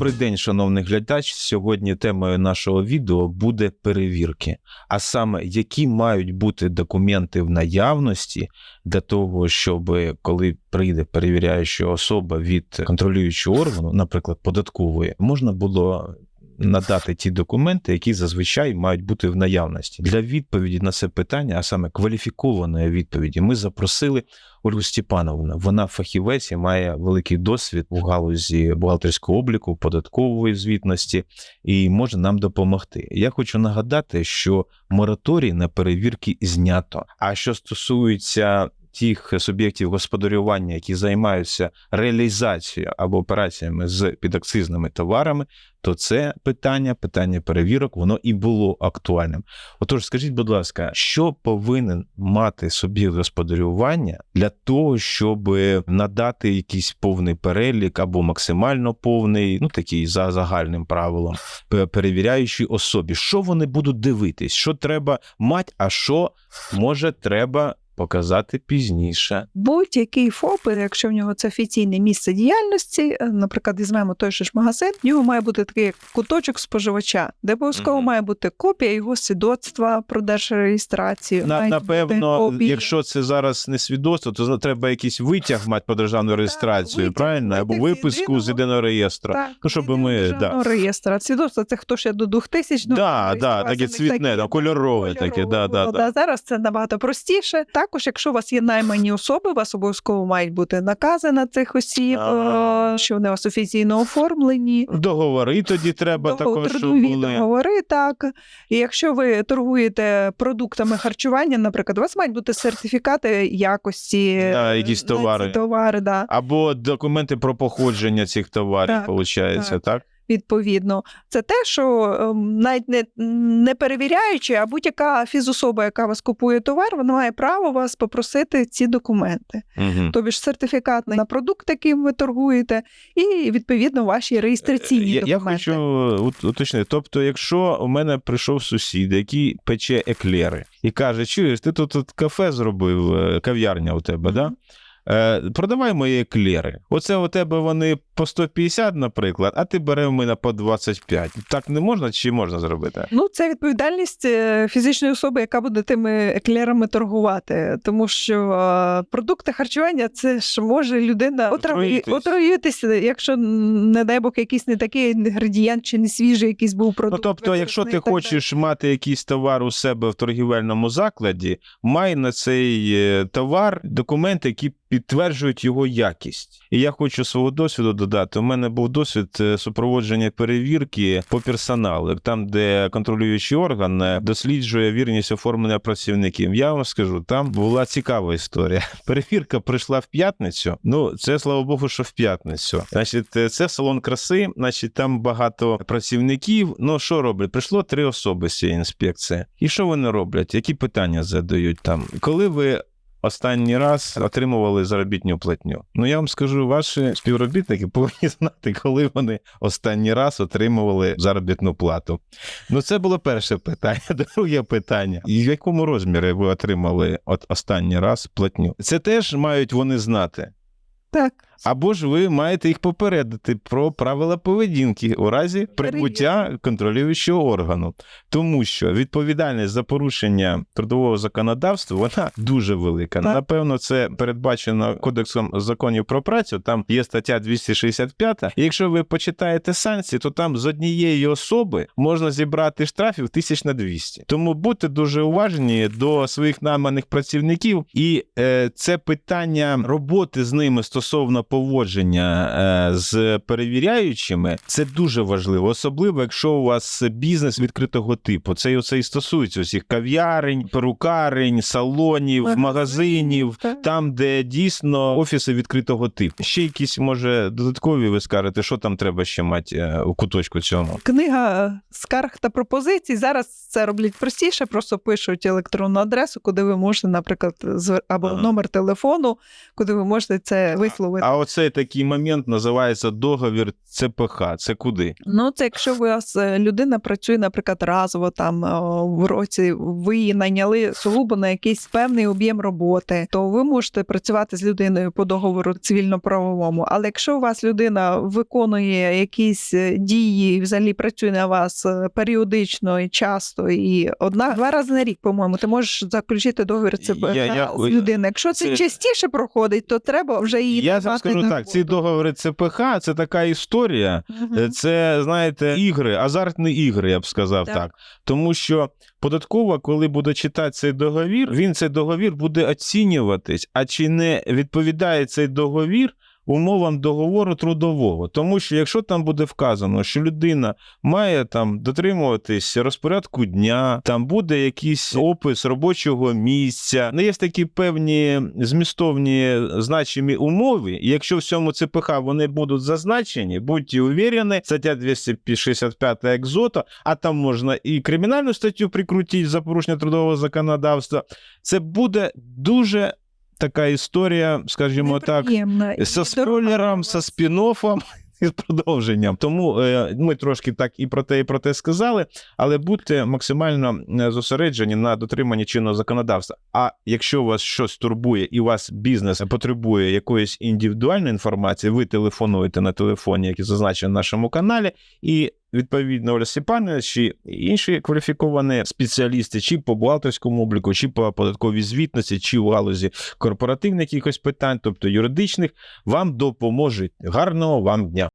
Добрий день, шановний глядач. Сьогодні темою нашого відео буде перевірки. А саме, які мають бути документи в наявності для того, щоб коли прийде перевіряюча особа від контролюючого органу, наприклад, податкової, можна було. Надати ті документи, які зазвичай мають бути в наявності для відповіді на це питання, а саме кваліфікованої відповіді, ми запросили Ольгу Степановну. Вона фахівець і має великий досвід у галузі бухгалтерського обліку, податкової звітності і може нам допомогти. Я хочу нагадати, що мораторій на перевірки знято. А що стосується тих суб'єктів господарювання, які займаються реалізацією або операціями з підакцизними товарами, то це питання, питання перевірок, воно і було актуальним. Отож, скажіть, будь ласка, що повинен мати суб'єкт господарювання для того, щоб надати якийсь повний перелік або максимально повний, ну такий за загальним правилом, пе- перевіряючій особі, що вони будуть дивитись, що треба мати, а що може треба показати пізніше. Будь-який ФОП, якщо в нього це офіційне місце діяльності, е, наприклад, візьмемо той же ж магазин, в нього має бути такий куточок споживача, де обов'язково Мгм. має бути копія його свідоцтва про держреєстрацію. На, напевно, якщо це зараз не свідоцтво, то треба якийсь витяг мати про державну реєстрацію, витяг, правильно? Або витяг з виписку з єдиного- реєстру. Так, Ну, щоб ми, державного реєстра. Свідоцтво це хто ще до 2000 Да, да, таке цвітне, да, кольорове таке, да, да, да. Зараз це набагато простіше. Також, якщо у вас є наймані особи, у вас обов'язково мають бути накази на цих осіб, Ага. е, що вони у вас офіційно оформлені. Договори тоді треба Догов- також, щоб були. договори, так. І якщо ви торгуєте продуктами харчування, наприклад, у вас мають бути сертифікати якості Да, е, якісь на товари. ці товари, да. Або документи про походження цих товарів, Так, виходить, так? так. Відповідно. Це те, що ем, навіть не, не перевіряючи, а будь-яка фізособа, яка вас купує товар, вона має право вас попросити ці документи. Угу. Тобі ж сертифікат на продукт, яким ви торгуєте, і відповідно ваші реєстраційні Е, Я, я хочу уточнити. Тобто, якщо у мене прийшов сусід, який пече еклери, і каже: чуєш, ти тут, тут кафе зробив, е, кав'ярня у тебе, да? Е, продавай мої еклери. Оце у тебе вони по 150, наприклад, а ти бере в мене по 25. Так не можна чи можна зробити? Ну, це відповідальність е, фізичної особи, яка буде тими еклерами торгувати. Тому що е, продукти харчування це ж може людина отраві- Отруїтись. отруїтися, якщо, не дай Бог, якийсь не такий інгредієнт чи не свіжий якийсь був Ну, продукт. тобто, якщо ти хочеш мати якийсь товар у себе в торгівельному закладі, май на цей товар документи, які підтверджують його якість. І я хочу свого досвіду додати. У мене був досвід е, супроводження перевірки по персоналу, там, де контролюючий орган е, досліджує вірність оформлення працівників. Я вам скажу, там була цікава історія. Перевірка прийшла в п'ятницю. Ну, це слава Богу, що в п'ятницю. Значить, е, це салон краси, значить, там багато працівників. Ну, що роблять? Прийшло три особи з цієї інспекції. І що вони роблять? Які питання задають там? Коли ви. Останній раз отримували заробітну платню. Ну я вам скажу, ваші співробітники повинні знати, коли вони останній раз отримували заробітну плату. Ну, це було перше питання. Друге питання: в якому розмірі ви отримали от останній раз платню? Це теж мають вони знати. Так. Або ж ви маєте їх попередити про правила поведінки у разі прибуття контролюючого органу, тому що відповідальність за порушення трудового законодавства вона дуже велика. Так. Напевно, це передбачено кодексом законів про працю. Там є стаття 265. І якщо ви почитаєте санкції, то там з однієї особи можна зібрати штрафів тисяч на 200. Тому будьте дуже уважні до своїх найманих працівників, і е, це питання роботи з ними стосовно поводження е, з перевіряючими, це дуже важливо, особливо якщо у вас бізнес відкритого типу. Це і оце і стосується усіх кав'ярень, перукарень, салонів, Магазинів. Там, де дійсно офіси відкритого типу. Ще якісь, може, додаткові ви скажете, що там треба ще мати е, у куточку цьому. Книга е, скарг та пропозицій. Зараз це роблять простіше, просто пишуть електронну адресу, куди ви можете, наприклад, або номер телефону, куди ви можете це висловити. А оцей такий момент називається договір ЦПХ. Це куди? Ну, це якщо у вас е, людина працює, наприклад, разово там е, в році, ви її найняли сугубо на якийсь певний об'єм роботи, то ви можете працювати з людиною по договору цивільно-правовому. Але якщо у вас людина виконує якісь е, дії, взагалі працює на вас періодично і часто, і одна два рази на рік, по-моєму, ти можеш заключити договір ЦПХ Я- я- з людиною. Якщо це, це- частіше проходить, то треба вже її Я скажу так: ці договори ЦПХ це така історія. Це, знаєте, ігри, азартні ігри, я б сказав Так. так. Тому що податкова, коли буде читати цей договір, він цей договір буде оцінюватись, а чи не відповідає цей договір умовам договору трудового. Тому що якщо там буде вказано, що людина має там дотримуватись розпорядку дня, там буде якийсь опис робочого місця, ну є такі певні змістовні значимі умови, і якщо в цьому ЦПХ вони будуть зазначені, будьте уверені, стаття 265 екзота, а там можна і кримінальну статтю прикрутити за порушення трудового законодавства. Це буде дуже така історія, скажімо так, Неприємна. І со дорога спойлером, со спін-оффом і з продовженням. Тому е, ми трошки так і про те, і про те сказали, але будьте максимально е, зосереджені на дотриманні чинного законодавства. А якщо вас щось турбує і у вас бізнес потребує якоїсь індивідуальної інформації, ви телефонуєте на телефоні, який зазначений на нашому каналі, і відповідно Оля Степановна, чи інші кваліфіковані спеціалісти, чи по бухгалтерському обліку, чи по податковій звітності, чи в галузі корпоративних якихось питань, тобто юридичних, вам допоможуть. Гарного вам дня!